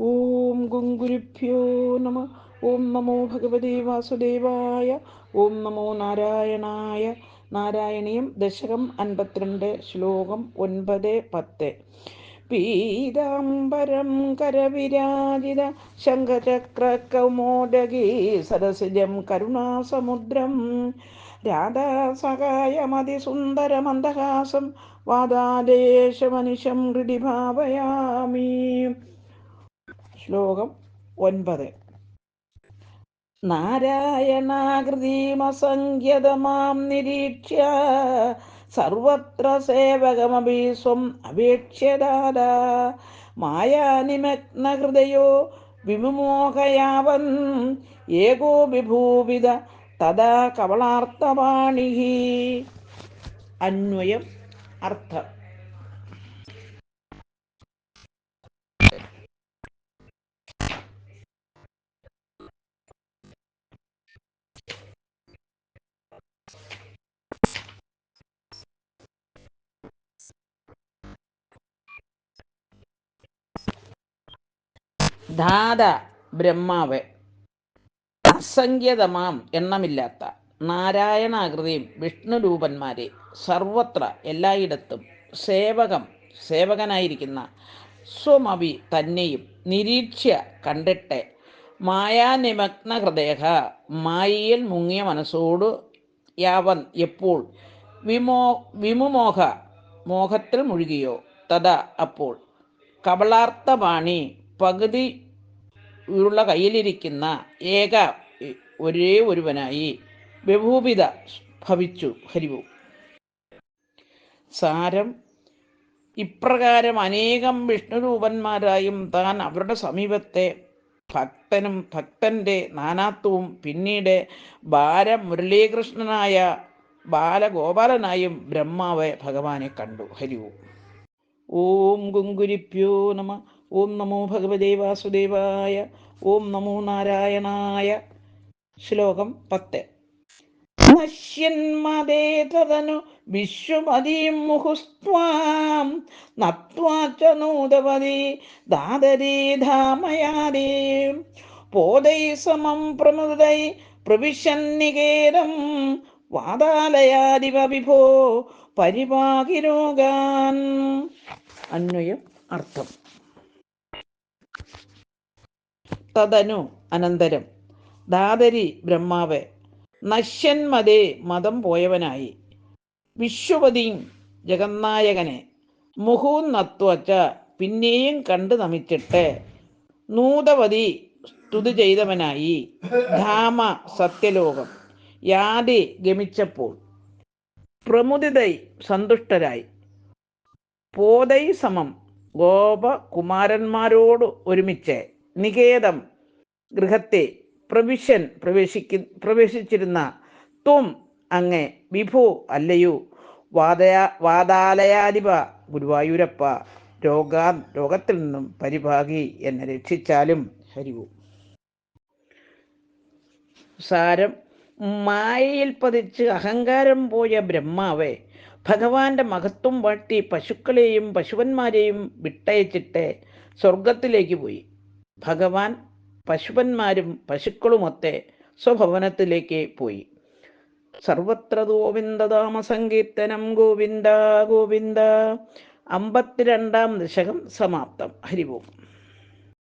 ഓം ഗുങ്കുരുഭ്യോ നമ. ഓം നമോ ഭഗവതി വാസുദേവായ. ഓം നമോ നാരായണായ. നാരായണീയം ദശകം അൻപത്തിരണ്ട് ശ്ലോകം ഒൻപത് പത്ത്. പീതാംബരം കരവിരാജിത ശംഖചക്രകൗമോദകീ സരസിജം കരുണാസമുദ്രം. രാധാസഹായമതിസുന്ദരമന്ദഹാസം വാദാദേശമനിശം ഹൃദി ഭാവയാമി. ശ്ലോകം ഒൻപത്. നാരായണാകൃതിമസംഖ്യതമാം നിരീക്ഷ്യ. സർവത്ര സേവകമപി സ്വം അപേക്ഷ്യതാര മായാനിമഗ്നഹൃദയോ വിമുമോഹയാവൻ. ഏകോ വിഭൂവിത തഥാ കവളാർത്ഥവാണി അന്വയം അർത്ഥം. ധാത ബ്രഹ്മാവ്. അസംഖ്യതമാം എണ്ണമില്ലാത്ത നാരായണാകൃതിയും വിഷ്ണുരൂപന്മാരെ സർവത്ര എല്ലായിടത്തും സേവകം സേവകനായിരിക്കുന്ന സ്വമവി തന്നെയും നിരീക്ഷ്യ കണ്ടിട്ട്. മായാനിമഗ്ന ഹൃദയ മായയിൽ മുങ്ങിയ മനസ്സോട് യാവൻ എപ്പോൾ വിമോ വിമുമോഹ മോഹത്തിൽ മുഴുകിയോ? തഥാ അപ്പോൾ കബളാർത്ഥപാണി പകുതി ഉള്ള കയ്യിലിരിക്കുന്ന ഏക ഒരേ ഒരുവനായി ബഹൂപിത ഭവിച്ചു ഹരിവു സാരം ഇപ്രകാരം അനേകം വിഷ്ണുരൂപന്മാരായും താൻ അവരുടെ സമീപത്തെ ഭക്തനും ഭക്തന്റെ നാനാത്വവും പിന്നീട് ബാലമുരളീകൃഷ്ണനായ ബാലഗോപാലനായും ബ്രഹ്മാവെ ഭഗവാനെ കണ്ടു ഹരിവു ഓം ഗുങ്കുരിപ്യോ നമ ഓം നമോ ഭഗവതേ വാസുദേവായ ഓം നമോ നാരായണായ. ശ്ലോകം പത്ത്. നശ്യന്മതേ തദനു മുഹുസ്വാം മുഹുസ്ത്വാം. നത്വാച്ച നൂതപതി ദാദരീ ധാമയാദേ. പോതൈ സമം പ്രമുദൈ പ്രവിശന്നികേരം വാതാലയാദിവ വിഭോ പരിപാകിരോഗാൻ അന്വയം അർത്ഥം. തദനു അനന്തരം. ദാതരി ബ്രഹ്മാവ് നശ്യന്മതേ മതം പോയവനായി. വിശ്വപതിയും ജഗന്നായകനെ മുഹൂന്നത്വച്ച പിന്നെയും കണ്ടു നമിച്ചിട്ട് നൂതവതി സ്തുതി ചെയ്തവനായി. ധാമ സത്യലോകം യാതി ഗമിച്ചപ്പോൾ പ്രമുദിതൈ സന്തുഷ്ടരായി. പോതൈ സമം ഗോപകുമാരന്മാരോട് ഒരുമിച്ച് നികേതം ഗൃഹത്തെ പ്രവിശൻ പ്രവേശിക്കു പ്രവേശിച്ചിരുന്ന ത്വം അങ്ങേ വിഭു അല്ലയോ? വാദയാ വാതാലയാധിപ ഗുരുവായൂരപ്പ രോഗാ രോഗത്തിൽ നിന്നും പരിഭാഗി എന്നെ രക്ഷിച്ചാലും ഹരിവു. സാരം മായയിൽ പതിച്ച് അഹങ്കാരം പോയ ബ്രഹ്മാവേ ഭഗവാന്റെ മഹത്വം വാട്ടി പശുക്കളെയും പശുവന്മാരെയും വിട്ടയച്ചിട്ട് സ്വർഗത്തിലേക്ക് പോയി. ഭഗവാൻ പശുപന്മാരും പശുക്കളുമൊത്തെ സ്വഭവനത്തിലേക്ക് പോയി. സർവത്ര ഗോവിന്ദധാമ സങ്കീർത്തനം ഗോവിന്ദ ഗോവിന്ദ. അമ്പത്തിരണ്ടാം ദശകം സമാപ്തം. ഹരിവോം